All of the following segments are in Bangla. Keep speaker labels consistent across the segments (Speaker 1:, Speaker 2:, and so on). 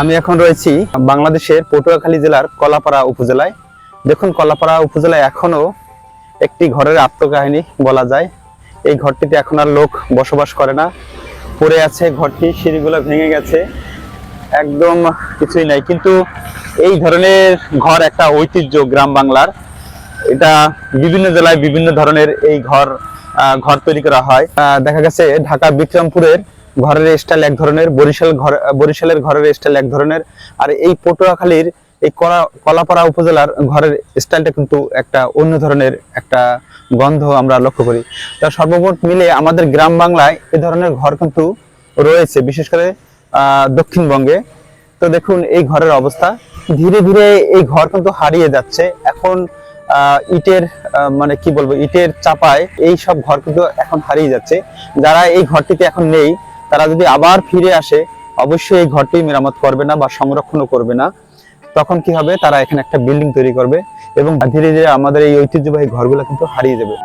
Speaker 1: আমি এখন রয়েছি বাংলাদেশের পটুয়াখালী জেলার কলাপাড়া উপজেলায়। দেখুন, কলাপাড়া উপজেলায় এখনও একটি ঘরের আত্মকাহিনী বলা যায়। এই ঘরটিতে এখন আর লোক বসবাস করে না। পড়ে আছে ঘরটি, সিঁড়িগুলো ভেঙে গেছে। একদম কিছুই নাই। কিন্তু এই ধরনের ঘর একটা ঐতিহ্য গ্রাম বাংলার। এটা বিভিন্ন জেলায় বিভিন্ন ধরনের এই ঘর ঘর তৈরি করা হয়। দেখা গেছে ঢাকা বিক্রমপুরের ঘরের স্টাইল এক ধরনের, বরিশাল ঘর, বরিশালের ঘরের স্টাইল এক ধরনের, আর এই পটুয়াখালীর এই কলা কলাপাড়া উপজেলার ঘরের স্টাইলটা কিন্তু একটা অন্য ধরনের একটা গন্ধ আমরা লক্ষ্য করি। তা সর্বমোট মিলে আমাদের গ্রাম বাংলায় এ ধরনের ঘর কিন্তু রয়েছে, বিশেষ করে দক্ষিণবঙ্গে। তো দেখুন এই ঘরের অবস্থা। ধীরে ধীরে এই ঘর কিন্তু হারিয়ে যাচ্ছে। এখন ইটের মানে কি বলব, ইটের চাপায় এই সব ঘর কিন্তু এখন হারিয়ে যাচ্ছে। যারা এই ঘরটিতে এখন নেই তারা যদি আবার ফিরে আসে, অবশ্যই এই ঘরটি মেরামত করবে না বা সংরক্ষণও করবে না। তখন কি হবে? তারা এখানে একটা বিল্ডিং তৈরি করবে এবং ধীরে ধীরে আমাদের এই ঐতিহ্যবাহী ঘরগুলো কিন্তু হারিয়ে যাবে।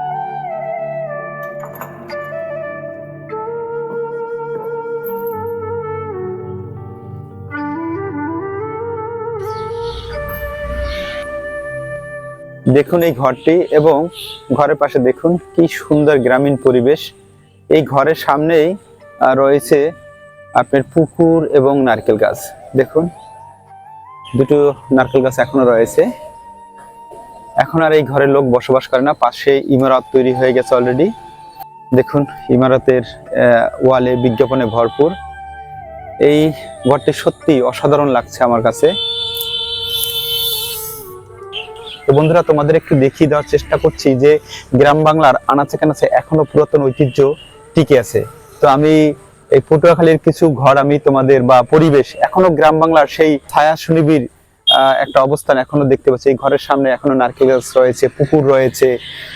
Speaker 1: দেখুন এই ঘরটি এবং ঘরের পাশে দেখুন কি সুন্দর গ্রামীণ পরিবেশ। এই ঘরের সামনেই রয়েছে আপনার পুকুর এবং নারকেল গাছ। দেখুন, দুটো নারকেল গাছ এখনও রয়েছে। এখন আর এই ঘরে লোক বসবাস করে না, পাশে ইমারত তৈরি হয়ে গেছে অলরেডি দেখুন, ইমারতের ওয়ালে বিজ্ঞাপনে ভরপুর। এই ঘরটি সত্যি অসাধারণ লাগছে আমার কাছে। তো বন্ধুরা, তোমাদের একটু দেখিয়ে দেওয়ার চেষ্টা করছি যে গ্রাম বাংলার আনাচে কানাচে এখনও পুরাতন ঐতিহ্য টিকে আছে। তো আমি এই পটুয়াখালীর কিছু ঘর আমি তোমাদের বা পরিবেশ, এখনও গ্রাম বাংলার সেই ছায়া সুনিবির একটা অবস্থান এখনও দেখতে পাচ্ছি। এই ঘরের সামনে এখনও নারকেল গাছ রয়েছে, পুকুর রয়েছে,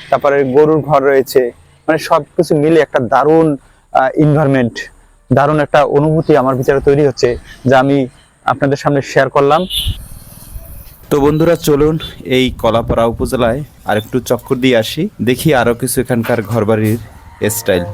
Speaker 1: তারপরে গরুর ঘর রয়েছে। মানে সবকিছু মিলে একটা দারুণ ইনভারমেন্ট দারুণ একটা অনুভূতি আমার ভিতরে তৈরি হচ্ছে, যা আমি আপনাদের সামনে শেয়ার করলাম।
Speaker 2: তো বন্ধুরা, চলুন এই কলাপাড়া উপজেলায় আরেকটু চক্কর দিয়ে আসি, দেখি আরও কিছু এখানকার ঘরবাড়ির স্টাইল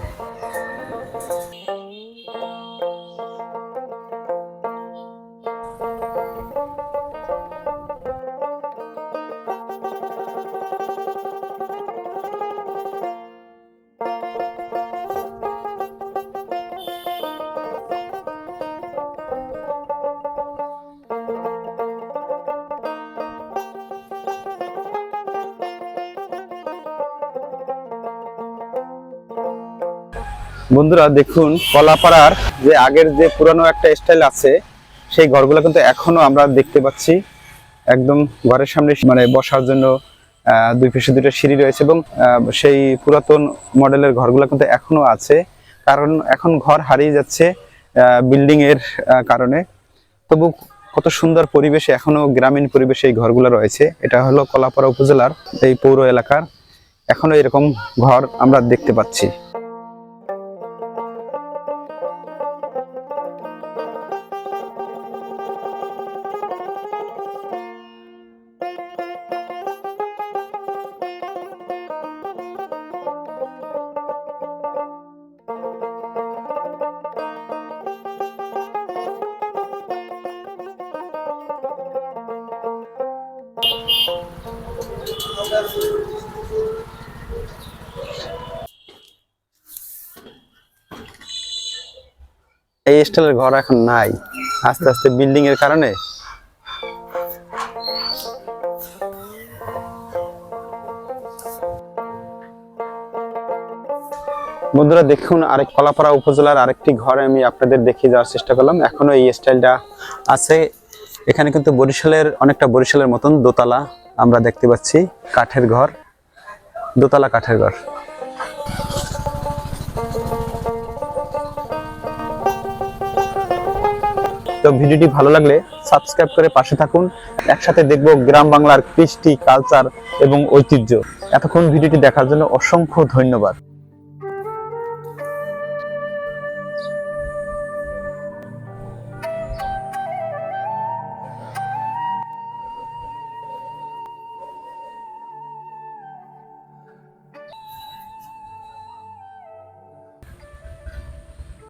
Speaker 1: বন্ধুরা, দেখুন, কলাপাড়ার যে আগের যে পুরানো একটা স্টাইল আছে, সেই ঘরগুলো কিন্তু এখনও আমরা দেখতে পাচ্ছি। একদম ঘরের সামনে মানে বসার জন্য দুই পাশে দুটো সিঁড়ি রয়েছে এবং সেই পুরাতন মডেলের ঘরগুলো কিন্তু এখনও আছে। কারণ এখন ঘর হারিয়ে যাচ্ছে বিল্ডিং এর কারণে। তবু কত সুন্দর পরিবেশে এখনও গ্রামীণ পরিবেশে এই ঘরগুলো রয়েছে। এটা হলো কলাপাড়া উপজেলার এই পৌর এলাকার। এখনও এরকম ঘর আমরা দেখতে পাচ্ছি। এই স্টাইলের ঘর এখন নাই। আস্তে আস্তে বিল্ডিং এর কারণে। বন্ধুরা, দেখুন, আরেক কলাপাড়া উপজেলার আরেকটি ঘর আমি আপনাদের দেখিয়ে যাওয়ার চেষ্টা করলাম। এখনও এই স্টাইলটা আছে। এখানে কিন্তু বরিশালের, অনেকটা বরিশালের মতন দোতলা। আমরা দেখতে পাচ্ছি কাঠের ঘর, দোতলা কাঠের ঘর। তো ভিডিওটি ভালো লাগলে সাবস্ক্রাইব করে পাশে থাকুন। একসাথে দেখব গ্রাম বাংলার কৃষ্টি, কালচার এবং ঐতিহ্য। এতক্ষণ ভিডিওটি দেখার জন্য অসংখ্য ধন্যবাদ।